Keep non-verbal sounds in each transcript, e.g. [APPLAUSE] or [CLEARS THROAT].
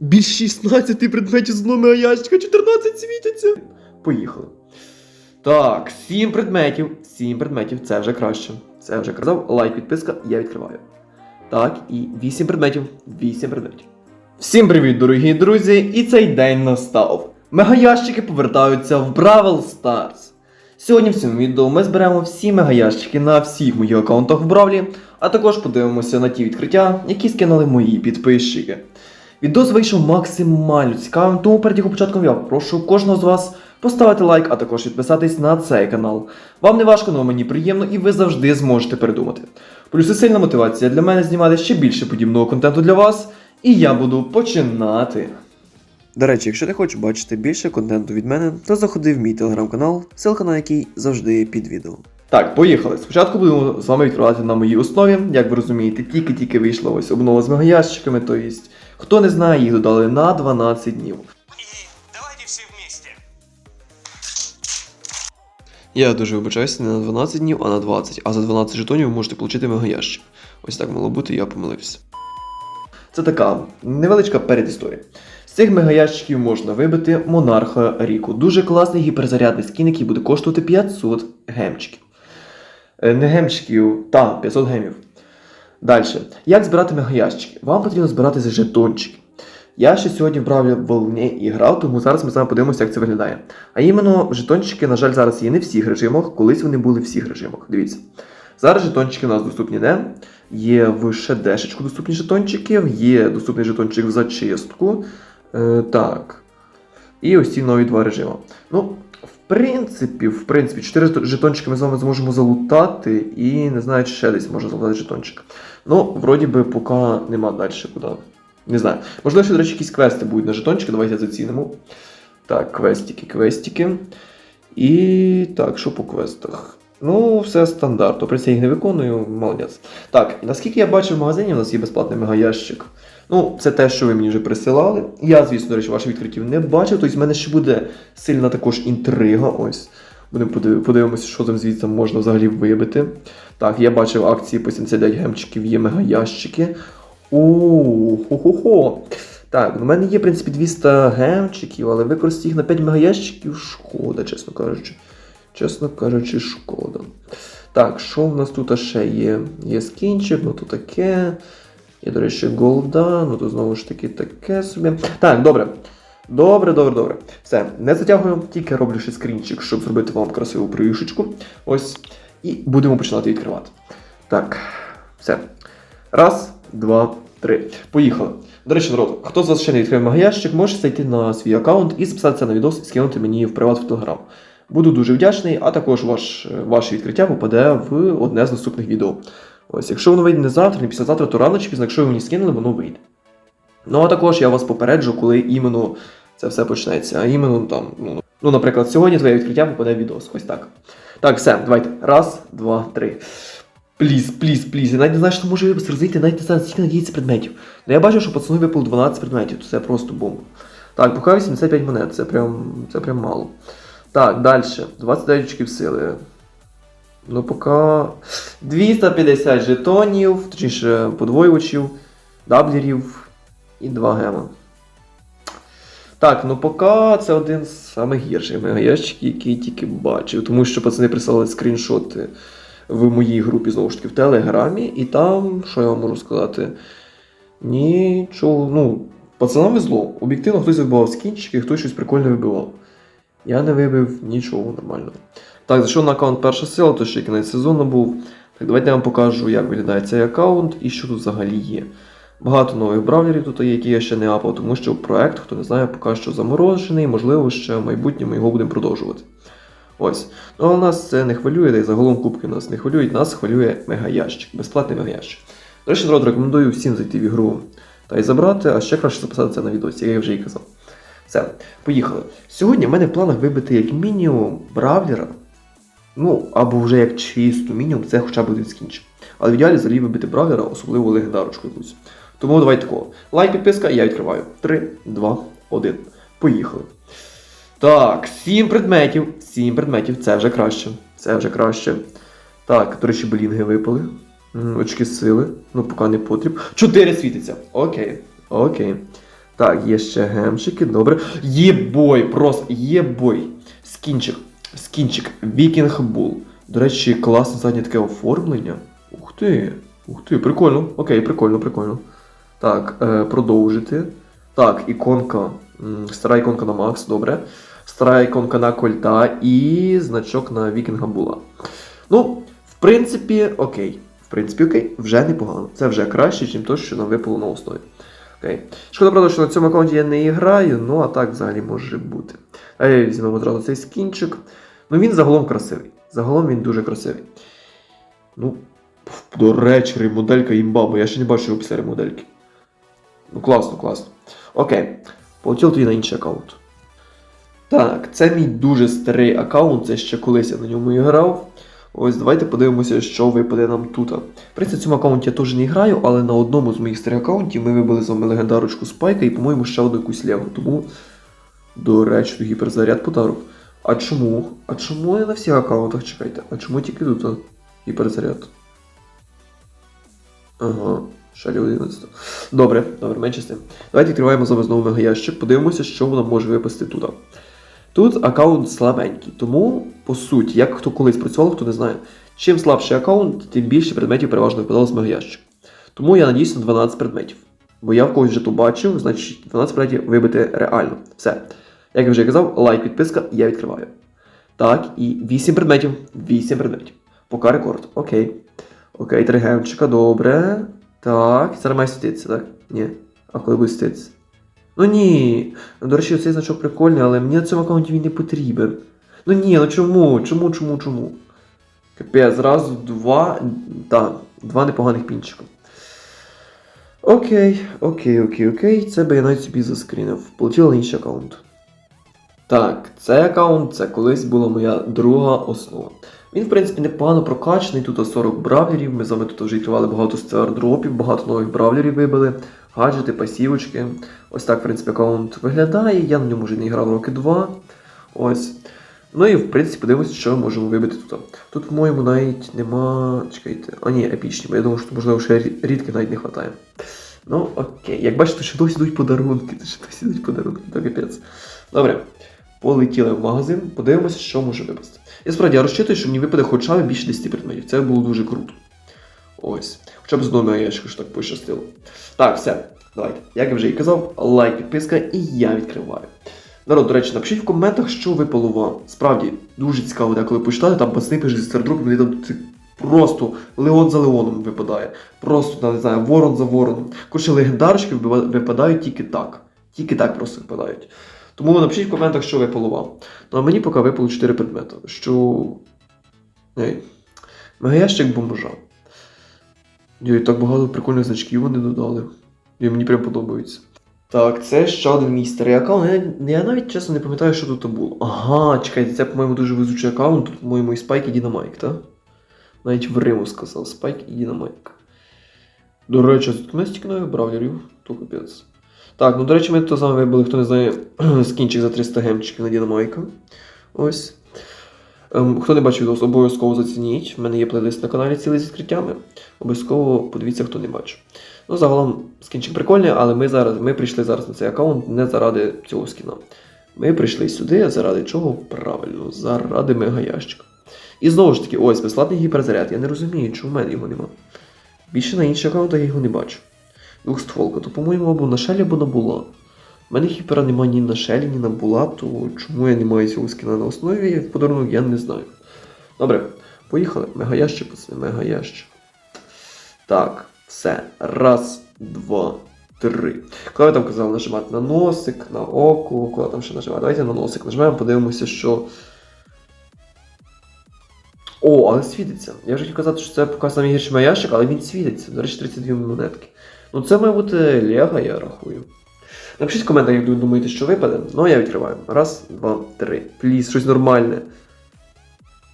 Більш 16 предметів з одного ящика, 14 світяться. Поїхали. Так, 7 предметів. 7 предметів, це вже краще. Це вже казав. Лайк, підписка, я відкриваю. Так, і 8 предметів. 8 предметів. Всім привіт, дорогі друзі! І цей день настав. Мегаящики повертаються в Бравл Stars. Сьогодні в цьому відео ми зберемо всі мегаящики на всіх моїх аккаунтах в Бравлі, а також подивимося на ті відкриття, які скинули мої підписчики. Відос вийшов максимально цікавим, тому перед його початком я прошу кожного з вас поставити лайк, а також підписатись на цей канал. Вам не важко, але мені приємно і ви завжди зможете передумати. Плюс і сильна мотивація для мене знімати ще більше подібного контенту для вас, і я буду починати. До речі, якщо ти хочеш бачити більше контенту від мене, то заходи в мій телеграм-канал, ссылка на який завжди під відео. Так, поїхали. Спочатку будемо з вами відкривати на моїй основі. Як ви розумієте, тільки-тільки вийшла ось обнова з мегаящиками, то єсть, хто не знає, їх додали на 12 днів. И давайте все вместе. Я дуже вибачаюся не на 12 днів, а на 20. А за 12 жетонів ви можете отримати мегаящик. Ось так мало бути, я помилився. Це така невеличка передісторія. З цих мегаящиків можна вибити монарха Ріку. Дуже класний гіперзарядний скін, який буде коштувати 500 гемчиків. Е, Не гемчиків, та 500 гемів. Далі. Як збирати мегаящики? Вам потрібно збирати жетончики. Я ще сьогодні вправі в волні і грав, тому зараз ми з вами подивимося, як це виглядає. А іменно, жетончики, на жаль, зараз є не в всіх режимах, колись вони були в всіх режимах. Дивіться. Зараз жетончики у нас доступні де? Є в шедешечку доступні жетончики, є доступний жетончик в зачистку. Е, так. І ось ці нові два режими. Ну, принципі, в принципі, 4 жетончики ми з вами зможемо залутати, і не знаю, чи ще десь можна залутати жетончик. Ну, вроді би, поки нема далі куди. Не знаю. Можливо, що, до речі, якісь квести будуть на жетончики, давайте зацінимо. Так, квестики, квестики. І так, що по квестах? Ну, все стандарт. Тобто я їх не виконую, молодець. Так, наскільки я бачив в магазині, у нас є безплатний мегаящик. Ну, це те, що ви мені вже присилали. Я, звісно, до речі, ваших відкриттів не бачив. Тобто в мене ще буде сильна також інтрига. Ось. Будемо подив- подивимося, що там звідси можна взагалі вибити. Так, я бачив акції по 79 гемчиків, є мегаящики. О, хо-хо-хо. Так, у мене є, в принципі, 200 гемчиків, але використати їх на 5 мегаящиків шкода, чесно кажучи. Чесно кажучи, шкода. Так, що в нас тут ще є? Є скінчик, ну то таке. Є, до речі, голда, ну то знову ж таки таке собі. Так, добре. Добре, добре, добре. Все, не затягую, тільки роблю ще скрінчик, щоб зробити вам красиву привішечку. Ось. І будемо починати відкривати. Так, все. Раз, два, три. Поїхали. До речі, народ, хто з вас ще не відкрив магаящик, може зайти на свій аккаунт і записатися на відос і скинути мені в приват в Телеграм. Буду дуже вдячний, а також ваш, ваше відкриття попаде в одне з наступних відео. Ось, якщо воно вийде не завтра, не післязавтра, то рано чи пізно, якщо ви мені скинули, воно вийде. Ну а також я вас попереджу, коли іменно це все почнеться. А іменно там, ну, ну, наприклад, сьогодні твоє відкриття попаде в відос. Ось так. Так, все, давайте. Раз, два, три. Пліз, пліз, пліз. Я навіть не знаю, що може випуск навіть не знаю, скільки надіється предметів. Ну я бачу, що пацану випало 12 предметів, то це просто бомба. Так, поки 85 монет, це прям, це прям мало. Так, далі. 29 очків сили. Ну, поки 250 жетонів, точніше подвоювачів, даблерів і 2 гема. Так, ну поки це один з самих гірших мегаящиків, який тільки бачив, тому що пацани прислали скріншоти в моїй групі знову ж таки в Телеграмі, і там, що я вам можу сказати, нічого, ну, пацанам везло. Об'єктивно хтось вибивав скінчики, хтось щось прикольне вибивав. Я не вибив нічого нормального. Так, зайшов на аккаунт перша сила, то ще кінець сезону був. Так, давайте я вам покажу, як виглядає цей аккаунт і що тут взагалі є. Багато нових бравлерів тут є, які я ще не апав, тому що проект, хто не знає, поки що заморожений, можливо, ще в майбутньому його будемо продовжувати. Ось. Ну а нас це не хвилює, та й загалом кубки нас не хвилюють, нас хвилює мегаящик, безплатний мегаящик. До речі, народ, рекомендую всім зайти в ігру та й забрати, а ще краще записати це на відосі, як я вже і казав. Все, поїхали. Сьогодні в мене в планах вибити як мінімум бравлера. Ну, або вже як чисту мінімум, це хоча б один скінчик. Але в ідеалі взагалі вибити бравлера, особливо легендарочку якусь. Тому давайте такого. Лайк, підписка, я відкриваю. 3, 2, 1. Поїхали. Так, 7 предметів. 7 предметів, це вже краще. Це вже краще. Так, до речі, блінги випали. Очки сили. Ну, поки не потрібно. 4 світиться. Окей. Окей. Так, є ще гемчики, добре. Є бой, просто є бой. Скінчик. Скінчик. Вікінг Бул. До речі, класне заднє таке оформлення. Ух ти. Ух ти, прикольно. Окей, прикольно, прикольно. Так, е, продовжити. Так, іконка. Стара іконка на Макс, добре. Стара іконка на Кольта і значок на Вікінга Була. Ну, в принципі, окей. В принципі, окей, вже непогано. Це вже краще, ніж те, що нам випало на основі. Окей. Шкода, правда, що на цьому аккаунті я не граю, ну а так взагалі може бути. А я візьмемо одразу цей скінчик. Ну він загалом красивий. Загалом він дуже красивий. Ну, до речі, ремоделька імба, бо я ще не бачив після ремодельки. Ну, класно, класно. Окей. Полетів тоді на інший аккаунт. Так, це мій дуже старий аккаунт, це ще колись я на ньому і грав. Ось давайте подивимося, що випаде нам тут. В цьому аккаунті я теж не граю, але на одному з моїх старих аккаунтів ми вибили з вами легендарочку Спайка і, по-моєму, ще одну якусь легу. Тому, до речі, гіперзаряд подарок. А чому? А чому не на всіх аккаунтах чекайте? А чому тільки тут гіперзаряд? Ага, шалі 11. Добре, добре, менше з тим. Давайте відкриваємо з вами знову мегаящик, подивимося, що воно може випасти тут. Тут аккаунт слабенький, тому, по суті, як хто колись працював, хто не знає, чим слабший аккаунт, тим більше предметів переважно випадало з мегаящик. Тому я надіюсь на 12 предметів. Бо я в когось вже то бачив, значить 12 предметів вибити реально. Все. Як я вже казав, лайк, підписка, я відкриваю. Так, і 8 предметів. 8 предметів. Поки рекорд. Окей. Окей, три гемчика, добре. Так, зараз має світитися, так? Ні. А коли буде світитися? Ну ні. Ну, До речі, цей значок прикольний, але мені на цьому аккаунті він не потрібен. Ну ні, ну чому? Чому, чому, чому? Капець, зразу два. Так, два непоганих пінчика. Окей, окей, окей, окей. Це би я навіть собі заскрінив. Полетіло на інший аккаунт. Так, цей аккаунт це колись була моя друга основа. Він, в принципі, непогано прокачаний, тут 40 бравлерів. Ми з вами тут вже відкривали багато стардропів, багато нових бравлерів вибили, гаджети, пасівочки. Ось так, в принципі, аккаунт виглядає. Я на ньому вже не грав роки два. Ось. Ну і в принципі подивимося, що ми можемо вибити тут. Тут, по-моєму, навіть нема. Чекайте. А ні, епічні, бо я думаю, що можливо ще рі- рідких навіть не вистачає. Ну, окей. Як бачите, ще досі йдуть подарунки. [LAUGHS] Ще досі йдуть подарунки, то капець. Добре. Полетіли в магазин, подивимося, що може випасти. І справді я розчитую, що мені випаде хоча б більше 10 предметів. Це було дуже круто. Ось. Хоча б з одного ящика що так пощастило. Так, все. Давайте. Як я вже і казав, лайк, підписка, і я відкриваю. Народ, до речі, напишіть в коментах, що випало вам. Справді, дуже цікаво, деколи почитати, там пацани пишуть з стардропів, вони там просто Леон за Леоном випадає. Просто, не знаю, ворон за вороном. Коротше, легендарочки випадають тільки так. Тільки так просто випадають. Тому напишіть в коментах, що випало вам. Ну а мені поки випало 4 предмети. Що. Ей. Мегаящик бомжа. Йой, так багато прикольних значків вони додали. І мені прям подобається. Так, це ще один мій старий аккаунт. Я, навіть чесно не пам'ятаю, що тут було. Ага, чекайте, це, по-моєму, дуже везучий аккаунт. Тут, по-моєму, і Спайк, і Дінамайк, так? Навіть в Риму сказав Спайк і Дінамайк. До речі, тут у нас тільки нових бравлерів, то капець. Так, ну до речі, ми з вами вибили, хто не знає, [CLEARS THROAT] скінчик за 300 гемчиків на Дінамайка. Ось. Ем, хто не бачив відео, обов'язково зацініть. У мене є плейлист на каналі цілий з відкриттями. Обов'язково подивіться, хто не бачив. Ну, загалом, скінчик прикольний, але ми зараз ми прийшли зараз на цей аккаунт не заради цього скіна. Ми прийшли сюди заради чого? Правильно, заради мегаящика. І знову ж таки, ось безплатний гіперзаряд. Я не розумію, чому в мене його нема. Більше на інших аккаунтах я його не бачу. Двохстволка, то, по-моєму, або на шелі, або на була. У мене гіпера немає ні на шелі, ні на була, то чому я не маю цього скіна на основі в подарунок, я не знаю. Добре, поїхали. Мегаящик, пацани, мегаящик. Так, все. Раз, два, три. Коли я там казав нажимати на носик, на око, коли там ще нажимати. Давайте на носик нажмемо, подивимося, що. О, але світиться. Я вже хотів казати, що це поки самий гірший маящик, але він світиться. До речі, 32 монетки. Ну це має бути Лего, я рахую. Напишіть в коментарях, як ви думаєте, що випаде. Ну, я відкриваю. Раз, два, три. Пліс, щось нормальне.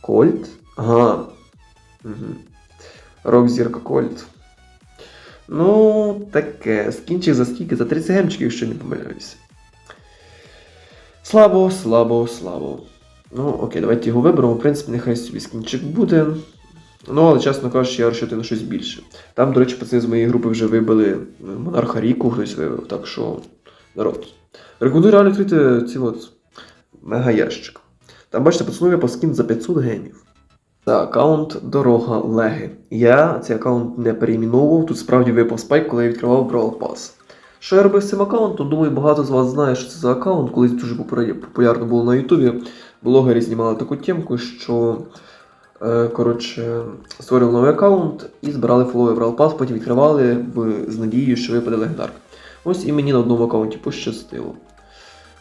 Кольт? Ага. Угу. Рок зірка Кольт. Ну, таке. Скінчик за скільки? За 30 гемчиків, якщо не помиляюся. Слабо, слабо, слабо. Ну, окей, давайте його виберемо. В принципі, нехай собі скінчик буде. Ну, але чесно кажучи, я розчитую на щось більше. Там, до речі, пацани з моєї групи вже вибили монарха Ріку, хтось вибив, так що Народ. Рекомендую реально відкрити ці от мегаящик. Там бачите, пацану випав скін за 500 гемів. Це аккаунт Дорога Леги. Я цей аккаунт не перейменовував, тут справді випав спайк, коли я відкривав Brawl Pass. Що я робив з цим аккаунтом? Думаю, багато з вас знає, що це за аккаунт. Колись дуже популярно було на Ютубі. Блогери знімали таку темку, що е, коротше, створювали новий аккаунт і збирали фолови Brawl Pass, потім відкривали з надією, що випаде легендарка. Ось і мені на одному аккаунті пощастило.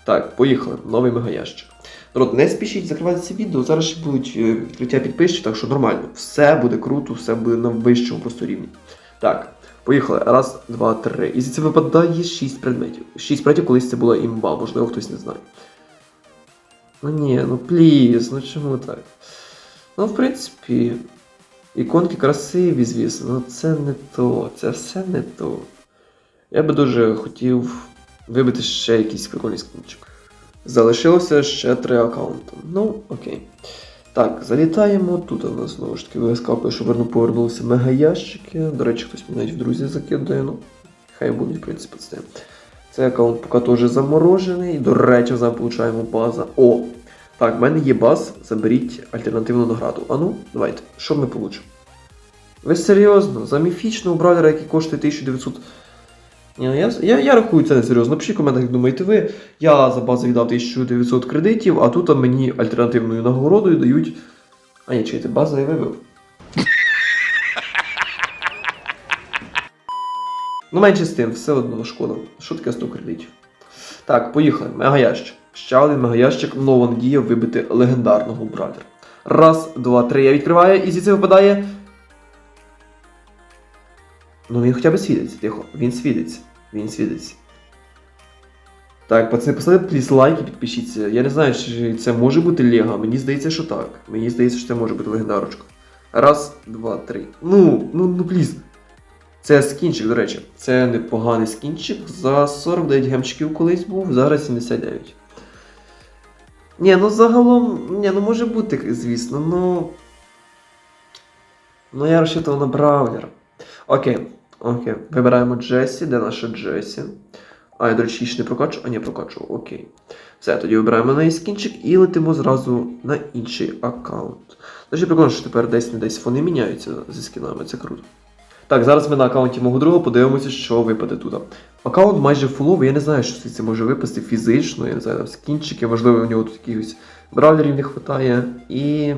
Так, поїхали. Новий мегаящик. Народ, не спішіть закривати це відео. Зараз ще будуть е, відкриття підписчиків, так що нормально. Все буде круто, все буде на вищому просто рівні. Так, поїхали. Раз, два, три. І це випадає 6 предметів. 6 предметів, колись це була імба, можливо, хтось не знає. Ну ні, ну пліз, ну чому так? Ну, в принципі, іконки красиві, звісно, але це не то, це все не то. Я би дуже хотів вибити ще якийсь прикольний скінчик. Залишилося ще три аккаунти. Ну, окей. Так, залітаємо. Тут у нас знову ж таки вискакує, що верну повернулися мегаящики. До речі, хтось навіть в друзі закидає. Ну, хай будуть, в принципі, це. Цей аккаунт поки теж заморожений. До речі, зараз получаємо база. О! Так, в мене є баз. Заберіть альтернативну награду. А ну, давайте. Що ми получимо? Ви серйозно? За міфічного бравлера, який коштує 1900. Ні, ну я, я, я рахую це несерйозно. Напишіть в коментах, як думаєте ви. Я за базу віддав 1900 кредитів, а тут мені альтернативною нагородою дають. А ні, чекайте, база я вивив. Ну, менше з тим, все одно шкода. Що таке 100 кредитів? Так, поїхали. Мегаящик. Ще один мегаящик, нова надія вибити легендарного бравлера. Раз, два, три. Я відкриваю, і звідси випадає. Ну він хоча б світиться, тихо. Він світиться. Він світиться. Так, пацани, поставте пліз лайк і підпишіться. Я не знаю, чи це може бути Лего. Мені здається, що так. Мені здається, що це може бути легендарочка. Раз, два, три. Ну, ну, ну, пліз. Це скінчик, до речі. Це непоганий скінчик. За 49 гемчиків колись був, зараз 79. Ні, ну загалом. Ні, ну може бути, звісно, ну. Ну я розчитував на Браулера. Окей, окей. Вибираємо Джесі. Де наша Джесі? А, я, до речі, ще не прокачу. А, ні, прокачу, окей. Все, тоді вибираємо на скінчик і летимо зразу на інший аккаунт. Дуже прикольно, що тепер десь не десь вони міняються зі скінами, це круто. Так, зараз ми на аккаунті мого друга подивимося, що випаде тут. Аккаунт майже фуловий, я не знаю, що це може випасти фізично, я не знаю, там скінчики, можливо, у нього тут якихось бравлерів не вистачає. І.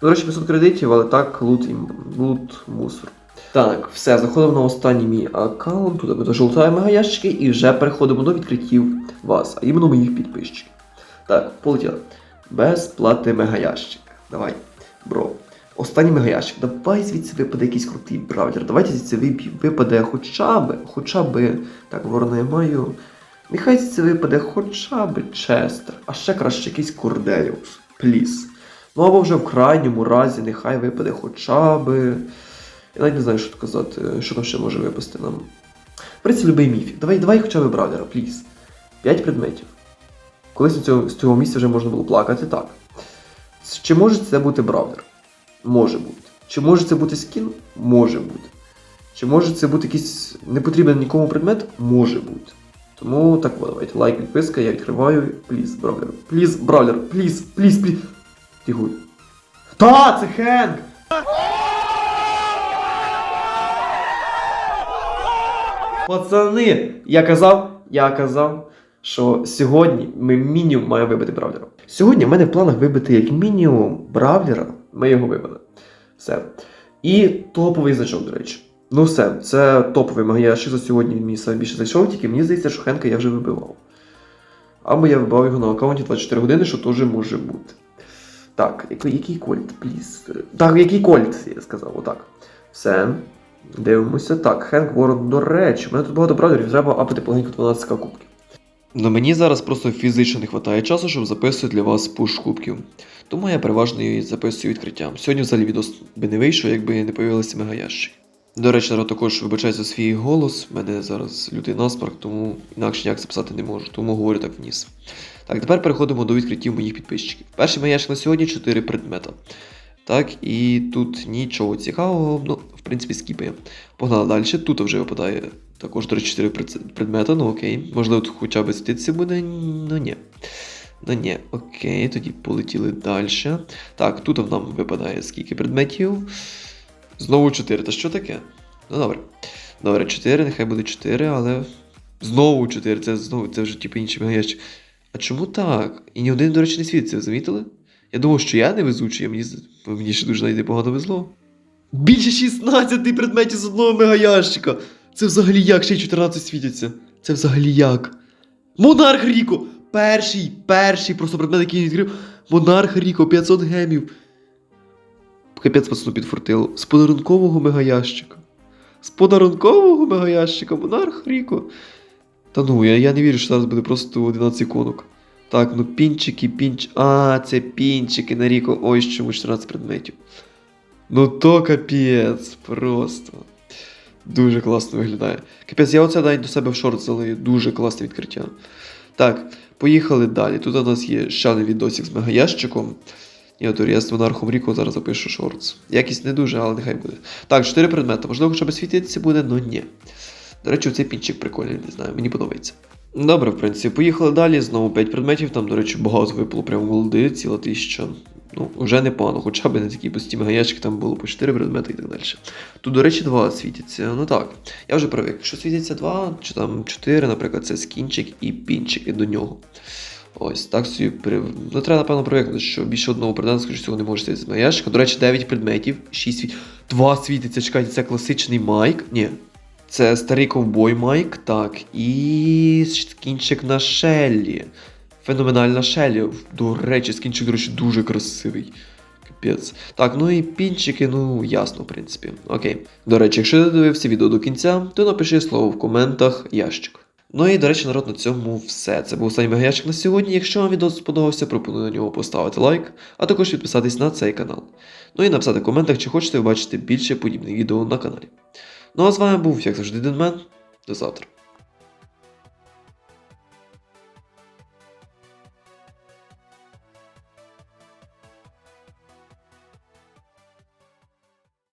До речі, 500 кредитів, але так, лут, ім- лут мусор. Так, все, заходимо на останній мій аккаунт, тут ми дожовтаємо мегаящики і вже переходимо до відкриттів вас, а іменно моїх підписчиків. Так, полетіли. Безплатний мегаящик. Давай, бро. Останній мегаящик. Давай звідси випаде якийсь крутий браузер. Давайте звідси випаде хоча б, хоча б. Так, ворона я маю. Нехай звідси випаде хоча б Честер, а ще краще якийсь Корделіус. Пліс. Ну або вже в крайньому разі нехай випаде хоча б. Я навіть не знаю, що казати, що там ще може випасти нам. Принципі, любий міфік. Давай, давай хоча б браузера, пліс. П'ять предметів. Колись цього, з цього місця вже можна було плакати так. Чи може це бути браузер? Може бути. Чи може це бути скін? Може бути. Чи може це бути якийсь непотрібний нікому предмет? Може бути. Тому так, от, давайте. Лайк, підписка, я відкриваю. Пліз, бравлер. Пліз, бравлер. Пліз, пліз, пліз. Тігуй. Та, це Хенк! Пацани, я казав, я казав, що сьогодні ми мінімум маємо вибити бравлера. Сьогодні в мене в планах вибити як мінімум бравлера, ми його вибили. Все. І топовий значок, до речі. Ну все, це топовий магія за сьогодні мені саме більше зайшов, тільки мені здається, що Хенка я вже вибивав. Або я вибивав його на аккаунті 24 години, що теж може бути. Так, який, який кольт, пліз. Так, який кольт, я сказав, отак. Все. Дивимося. Так, Хенк Ворон, до речі, у мене тут багато браузерів, треба апати полегенько 12 кубків. Ну мені зараз просто фізично не вистачає часу, щоб записувати для вас пуш кубків. Тому я переважно її записую відкриттям. Сьогодні взагалі відос би не вийшов, якби не появилися мегаящики. До речі, народ також вибачаю за свій голос. У мене зараз лютий насморк, тому інакше ніяк записати не можу, тому говорю так вніс. Так, тепер переходимо до відкриттів моїх підписчиків. Перший маяшик на сьогодні 4 предмета. Так, і тут нічого цікавого, ну, в принципі, скіпаємо. Погнали далі. Тут вже випадає також, до речі, 4 предмети, ну окей. Можливо, тут хоча б світитися буде, ну ні. Ну ні, окей, тоді полетіли далі. Так, тут нам випадає скільки предметів. Знову 4. Та що таке? Ну добре. Добре, 4, нехай буде 4, але. Знову 4, це знову це вже типу інший мегаячик. А чому так? І ні один, до речі, не світиться, ви замітили? Я думав, що я не везучий, а мені, мені ще дуже непогано везло. Більше 16 предметів з одного мегаящика! Це взагалі як ще й 14 світяться? Це взагалі як? Монарх Ріко! Перший, перший просто предмет, який відкрив. Монарх Ріко, 500 гемів. Капець пацану підфортило. З подарункового мегаящика. З подарункового мегаящика, Монарх Ріко. Та ну, я, я не вірю, що зараз буде просто 11 іконок. Так, ну пінчики, пінч. А, це пінчики на Ріко. Ой, чому 14 предметів. Ну то капець, просто. Дуже класно виглядає. Капець, я оце навіть до себе в шорт залию. Дуже класне відкриття. Так, поїхали далі. Тут у нас є ще один відосик з мегаящиком. Я от я з монархом Ріко зараз запишу шортс. Якість не дуже, але нехай буде. Так, 4 предмети. Можливо, хоча б світитися буде, але ні. До речі, цей пінчик прикольний, не знаю, мені подобається. Добре, в принципі, поїхали далі. Знову 5 предметів. Там, до речі, багато випало прямо молоди, ціла тисяча. Ну, вже непогано, хоча б не такі пусті мегаячки, там було по 4 предмети і так далі. Тут, до речі, 2 світяться. Ну так, я вже привик. Якщо світиться 2, чи там 4, наприклад, це скінчик і пінчики до нього. Ось так собі при... Ну, треба, напевно, привикнути, що більше одного предмета, скоріш всього, не може світити з мегаячка. До речі, 9 предметів, 6 світ. 2 світиться, чекайте, це класичний майк. Ні, це старий ковбой Майк, так, і скінчик на Шеллі. Феноменальна Шеллі. До речі, скінчик, до речі, дуже красивий. Капець. Так, ну і пінчики, ну ясно, в принципі. Окей. До речі, якщо ти дивився відео до кінця, то напиши слово в коментах ящик. Ну і, до речі, народ, на цьому все. Це був останній мегаячик на сьогодні. Якщо вам відео сподобався, пропоную на нього поставити лайк, а також підписатись на цей канал. Ну і написати в коментах, чи хочете бачити більше подібних відео на каналі. Ну а з вами був, як завжди, Денмен. До завтра.